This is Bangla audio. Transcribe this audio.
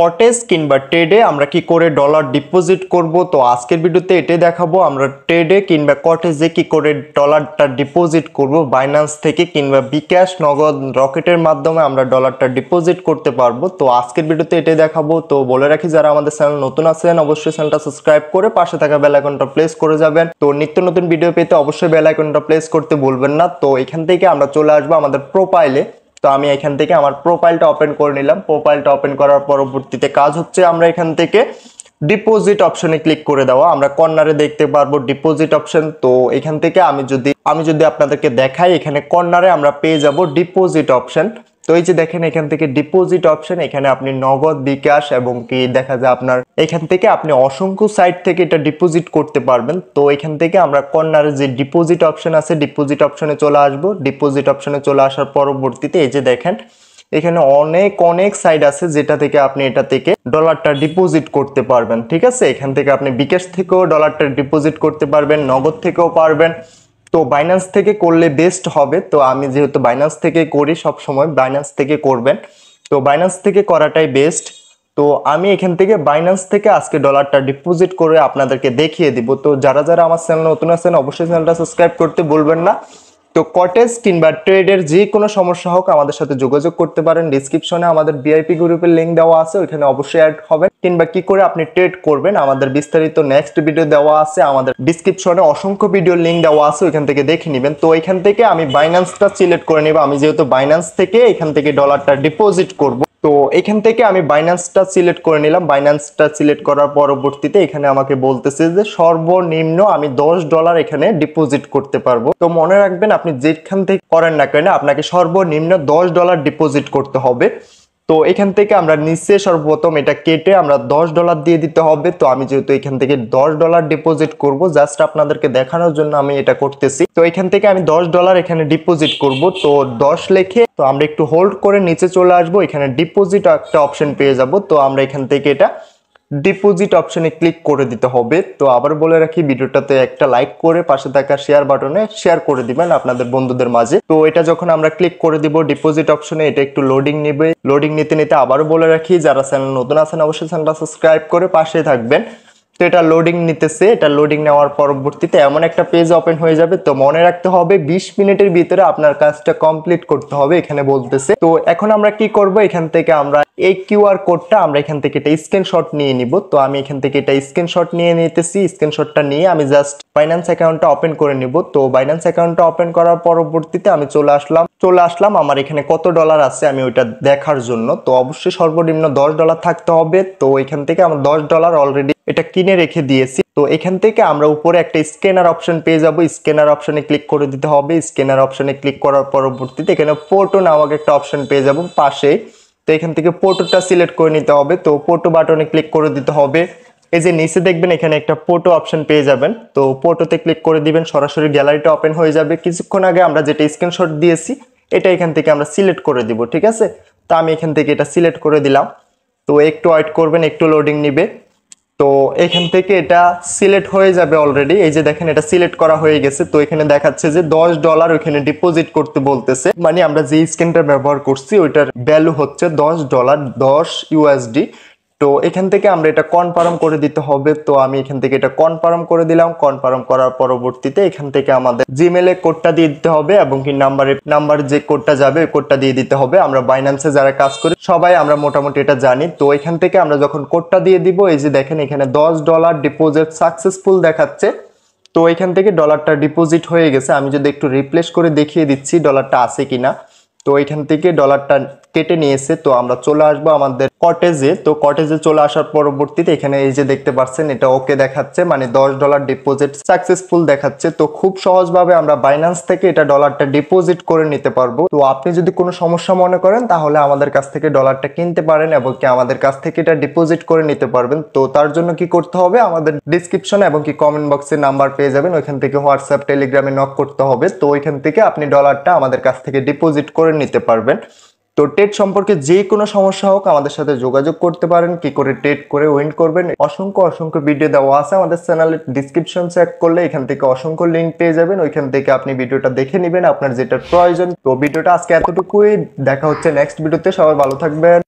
কটেজ কিংবা ট্রেডে আমরা কি করে ডলার ডিপোজিট করব? তো আজকের ভিডিওতে এটাই দেখাবো। আমরা ট্রেডে কিংবা কটেজে কি করে ডলারটা ডিপোজিট করব? বাইন্যান্স থেকে কিংবা বিকাশ নগদ, রকেটের মাধ্যমে আমরা ডলারটা ডিপোজিট করতে পারব। তো আজকের ভিডিওতে এটাই দেখাবো। তো বলে রাখি, যারা আমাদের চ্যানেল নতুন আছেন, অবশ্যই চ্যানেলটা সাবস্ক্রাইব করে পাশে থাকা বেল আইকনটা প্লেস করে যাবেন। তো নিত্য নতুন ভিডিও পেতে অবশ্যই বেল আইকনটা প্লেস করতে ভুলবেন না। তো এখান থেকে আমরা চলে আসব আমাদের প্রোফাইলে তো আমি এখান থেকে আমার প্রোফাইলটা ওপেন করে নিলাম। প্রোফাইলটা ওপেন করার পরবর্তীতে কাজ হচ্ছে আমরা এখান থেকে ডিপোজিট অপশনে ক্লিক করে দেওয়া। আমরা কর্নারে দেখতে পারব ডিপোজিট অপশন তো এখান থেকে আমি যদি আমি যদি আপনাদেরকে দেখাই, এখানে কর্নারে আমরা পেয়ে যাব ডিপোজিট অপশন তো এই যে দেখেন, এখান থেকে ডিপোজিট অপশন এখানে আপনি নগদ বিকাশ এবং কি দেখা যায় আপনার, এখান থেকে আপনি অসংখ্য সাইট থেকে এটা ডিপোজিট করতে পারবেন। তো এখান থেকে আমরা কর্নারে যে ডিপোজিট অপশন আছে ডিপোজিট অপশনে চলে আসব। ডিপোজিট অপশনে চলে আসার পরবর্তীতে এই যে দেখেন, এখানে অনেক অনেক সাইট আছে যেটা থেকে আপনি এটা থেকে ডলারটা ডিপোজিট করতে পারবেন, ঠিক আছে? এখান থেকে আপনি বিকাশ থেকেও ডলারটা ডিপোজিট করতে পারবেন, নগদ থেকেও পারবেন। তো বাইন্যান্স থেকে করলে বেস্ট হবে। তো আমি যেহেতু বাইন্যান্স থেকে করি সব সময় বাইন্যান্স থেকে করবেন। তো বাইন্যান্স থেকে করাটাই বেস্ট তো আমি এখান থেকে বাইন্যান্স থেকে আজকে ডলারটা ডিপোজিট করে আপনাদেরকে দেখিয়ে দিব। তো যারা যারা আমার চ্যানেল নতুন আছেন, অবশ্যই চ্যানেলটা সাবস্ক্রাইব করতে বলবেন না। তো কটেজ কিংবা ট্রেডের যে কোনো সমস্যা হোক আমাদের সাথে যোগাযোগ করতে পারেন। ডিসক্রিপশনে আমাদের ভিআইপি গ্রুপের লিঙ্ক দেওয়া আছে, ওইখানে অবশ্যই অ্যাড হবেন। কিংবা কি করে আপনি ট্রেড করবেন, আমাদের বিস্তারিত নেক্সট ভিডিও দেওয়া আছে। আমাদের ডিসক্রিপশনে অসংখ্য ভিডিও লিঙ্ক দেওয়া আছে, ওইখান থেকে দেখে নেবেন। তো এখান থেকে আমি বাইন্যান্সটা সিলেক্ট করে নেব। আমি যেহেতু বাইন্যান্স থেকে এখান থেকে ডলারটা ডিপোজিট করব। তো এখান থেকে আমি বাইন্যান্সটা সিলেক্ট করে নিলাম। বাইন্যান্সটা সিলেক্ট করার পরবর্তীতে এখানে আমাকে বলতেছে যে সর্বনিম্ন আমি দশ ডলার এখানে ডিপোজিট করতে পারব। তো মনে রাখবেন, আপনি যেখান থেকে করেন না কেন, আপনাকে সর্বনিম্ন দশ ডলার ডিপোজিট করতে হবে। তো এখান থেকে আমরা নিচে সর্বপ্রথম এটা কেটে আমরা দশ ডলার দিয়ে দিতে হবে। তো আমি যেহেতু এখান থেকে দশ ডলার ডিপোজিট করব জাস্ট আপনাদেরকে দেখানোর জন্য আমি এটা করতেছি। তো এখান থেকে আমি দশ ডলার এখানে ডিপোজিট করব। তো দশ লেখে, তো আমরা একটু হোল্ড করে নিচে চলে আসব। এখানে ডিপোজিট একটা অপশন পেয়ে যাব। তো আমরা এখান থেকে এটা ডিপোজিট অপশনে ক্লিক করে দিতে হবে। তো আবার বলে রাখি, ভিডিওটাতে একটা লাইক করে পাশে থাকা শেয়ার বাটনে শেয়ার করে দিবেন আপনাদের বন্ধুদের মাঝে। তো এটা যখন আমরা ক্লিক করে দিব ডিপোজিট অপশনে এটা একটু লোডিং নেবে। লোডিং নিতে নিতে আবারও বলে রাখি, যারা চ্যানেল নতুন আছেন, অবশ্যই চ্যানেলটা সাবস্ক্রাইব করে পাশে থাকবেন। তো এটা লোডিং নিতেছে, এটা লোডিং নেওয়ার পরবর্তীতে এমন একটা পেজ ওপেন হয়ে যাবে। তো মনে রাখতে হবে, বিশ মিনিটের ভিতরে আপনার কাজটা কমপ্লিট করতে হবে, এখানে বলতেছে। তো এখন আমরা কি করব? এখান থেকে আমরা এই কিউআর কোডটা আমরা এখান থেকে এটা স্ক্রিনশট নিয়ে নিব। তো আমি এখান থেকে এটা স্ক্রিনশট নিয়ে নিতেছি। স্ক্রিনশটটা নিয়ে আমি জাস্ট বাইন্যান্স অ্যাকাউন্টটা ওপেন করে নিব। তো বাইন্যান্স অ্যাকাউন্টটা ওপেন করার পরবর্তীতে আমি চলে আসলাম। চলে আসলাম, আমার এখানে কত ডলার আছে আমি ওইটা দেখার জন্য। তো অবশ্যই সর্বনিম্ন দশ ডলার থাকতে হবে। তো এখান থেকে আমার দশ ডলার অলরেডি এটা কিনে রেখে দিয়েছি। তো এখান থেকে আমরা উপরে একটা স্ক্যানার অপশন পেয়ে যাব। স্ক্যানার অপশনে ক্লিক করে দিতে হবে। স্ক্যানার অপশনে ক্লিক করার পরবর্তীতে এখানে পোর্টো নামক একটা অপশন পেয়ে যাব। পাশে তো এখান থেকে পোটোটা সিলেক্ট করে নিতে হবে। তো পোটো বাটনে ক্লিক করে দিতে হবে। এই যে নিচে দেখবেন এখানে একটা পোটো অপশন পেয়ে যাবেন। তো পোটোতে ক্লিক করে দিবেন, সরাসরি গ্যালারিটা ওপেন হয়ে যাবে। কিছুক্ষণ আগে আমরা যেটা স্ক্রিনশট দিয়েছি, এটা এখান থেকে আমরা সিলেক্ট করে দিব, ঠিক আছে? তা আমি এখান থেকে এটা সিলেক্ট করে দিলাম। তো একটু ওয়েট করবেন, একটু লোডিং নিবে। তো এখান থেকে এটা সিলেক্ট হয়ে যাবে অলরেডি এই যে দেখেন, এটা সিলেক্ট করা হয়ে গেছে। তো এখানে দেখাচ্ছে যে দশ ডলার ওইখানে ডিপোজিট করতে বলতেছে। মানে আমরা যে স্ক্যানটা ব্যবহার করছি, ওইটার ভ্যালু হচ্ছে দশ ডলার দশ ইউএসডি তো এখান থেকে আমরা এটা কনফার্ম করে দিতে হবে। তো আমি এখান থেকে এটা কনফার্ম করে দিলাম। কনফার্ম করার পরবর্তীতে এখান থেকে আমাদের জিমেলে কোডটা দিয়ে দিতে হবে এবং কি নাম্বারে নাম্বার যে কোডটা যাবে ওই কোডটা দিয়ে দিতে হবে। আমরা বাইন্যান্সে যারা কাজ করি, সবাই আমরা মোটামুটি এটা জানি। তো এখান থেকে আমরা যখন কোডটা দিয়ে দিব, এই যে দেখেন এখানে দশ ডলার ডিপোজিট সাকসেসফুল দেখাচ্ছে। তো এখান থেকে ডলারটা ডিপোজিট হয়ে গেছে। আমি যদি একটু রিপ্লেস করে দেখিয়ে দিচ্ছি ডলারটা আছে কিনা। তো এখান থেকে ডলারটা কেটে নিয়েছে। তো আমরা চলে আসব আমাদের কটেজে তো কটেজে চলে আসার পরবর্তীতে এখানে এই যে দেখতে পাচ্ছেন, এটা ওকে দেখাচ্ছে মানে দশ ডলার ডিপোজিট সাকসেসফুল দেখাচ্ছে। তো খুব সহজভাবে আমরা বাইন্যান্স থেকে এটা ডলারটা ডিপোজিট করে নিতে পারব। তো আপনি যদি কোনো সমস্যা মনে করেন, তাহলে আমাদের কাছ থেকে ডলারটা কিনতে পারেন এবং কি আমাদের কাছ থেকে এটা ডিপোজিট করে নিতে পারবেন। তো তার জন্য কি করতে হবে, আমাদের ডিসক্রিপশন এবং কি কমেন্ট বক্সে নাম্বার পেয়ে যাবেন। ওইখান থেকে হোয়াটসঅ্যাপ টেলিগ্রামে নক করতে হবে। তো ওইখান থেকে আপনি ডলারটা আমাদের কাছ থেকে ডিপোজিট করে নিতে পারবেন। তো টেট সম্পর্কে যে কোনো সমস্যা হোক আমাদের সাথে যোগাযোগ করতে পারেন, কি করে টেট করে উইন করবেন। অসংখ্য অসংখ্য ভিডিও দেওয়া আছে আমাদের চ্যানেলের ডিসক্রিপশন চেক করলে এখান থেকে অসংখ্য লিঙ্ক পেয়ে যাবেন। ওইখান থেকে আপনি ভিডিওটা দেখে নেবেন, আপনার যেটা প্রয়োজন। তো ভিডিওটা আজকে এতটুকুই। দেখা হচ্ছে নেক্সট ভিডিওতে সবাই ভালো থাকবেন।